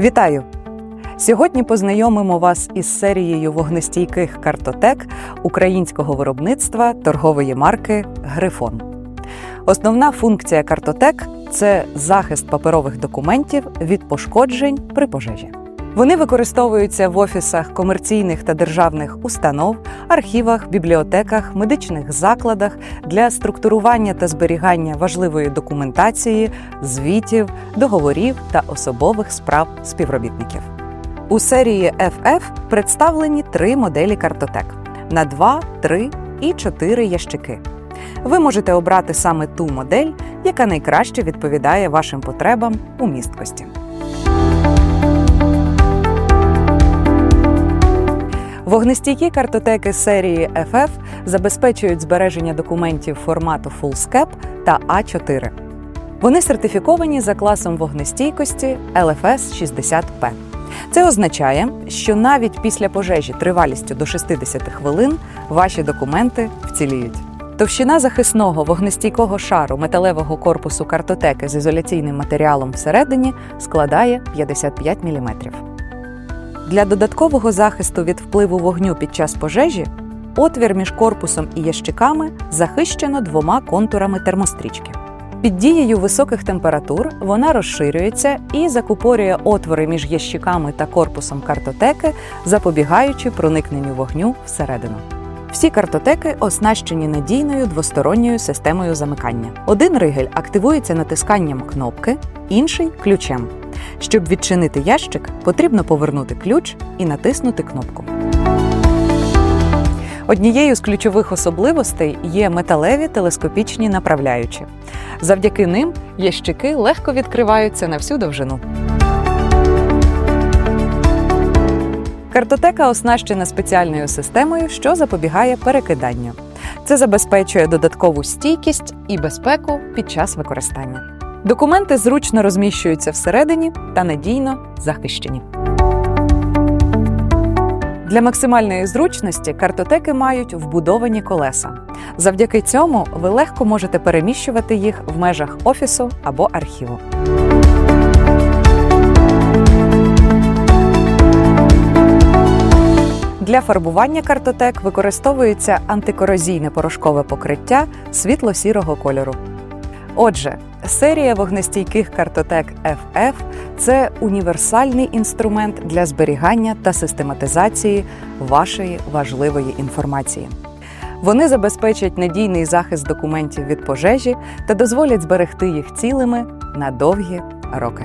Вітаю! Сьогодні познайомимо вас із серією вогнестійких картотек українського виробництва торгової марки Грифон. Основна функція картотек це захист паперових документів від пошкоджень при пожежі. Вони використовуються в офісах комерційних та державних установ, архівах, бібліотеках, медичних закладах для структурування та зберігання важливої документації, звітів, договорів та особових справ співробітників. У серії FF представлені три моделі картотек на 2, 3 і 4 ящики. Ви можете обрати саме ту модель, яка найкраще відповідає вашим потребам у місткості. Вогнестійкі картотеки серії FF забезпечують збереження документів формату FullScap та А4. Вони сертифіковані за класом вогнестійкості LFS 60P. Це означає, що навіть після пожежі тривалістю до 60 хвилин ваші документи вціліють. Товщина захисного вогнестійкого шару металевого корпусу картотеки з ізоляційним матеріалом всередині складає 55 мм. Для додаткового захисту від впливу вогню під час пожежі отвір між корпусом і ящиками захищено двома контурами термострічки. Під дією високих температур вона розширюється і закупорює отвори між ящиками та корпусом картотеки, запобігаючи проникненню вогню всередину. Всі картотеки оснащені надійною двосторонньою системою замикання. Один ригель активується натисканням кнопки, інший ключем. Щоб відчинити ящик, потрібно повернути ключ і натиснути кнопку. Однією з ключових особливостей є металеві телескопічні направляючі. Завдяки ним ящики легко відкриваються на всю довжину. Картотека оснащена спеціальною системою, що запобігає перекиданню. Це забезпечує додаткову стійкість і безпеку під час використання. Документи зручно розміщуються всередині та надійно захищені. Для максимальної зручності картотеки мають вбудовані колеса. Завдяки цьому ви легко можете переміщувати їх в межах офісу або архіву. Для фарбування картотек використовується антикорозійне порошкове покриття світло-сірого кольору. Отже, серія вогнестійких картотек FF – це універсальний інструмент для зберігання та систематизації вашої важливої інформації. Вони забезпечать надійний захист документів від пожежі та дозволять зберегти їх цілими на довгі роки.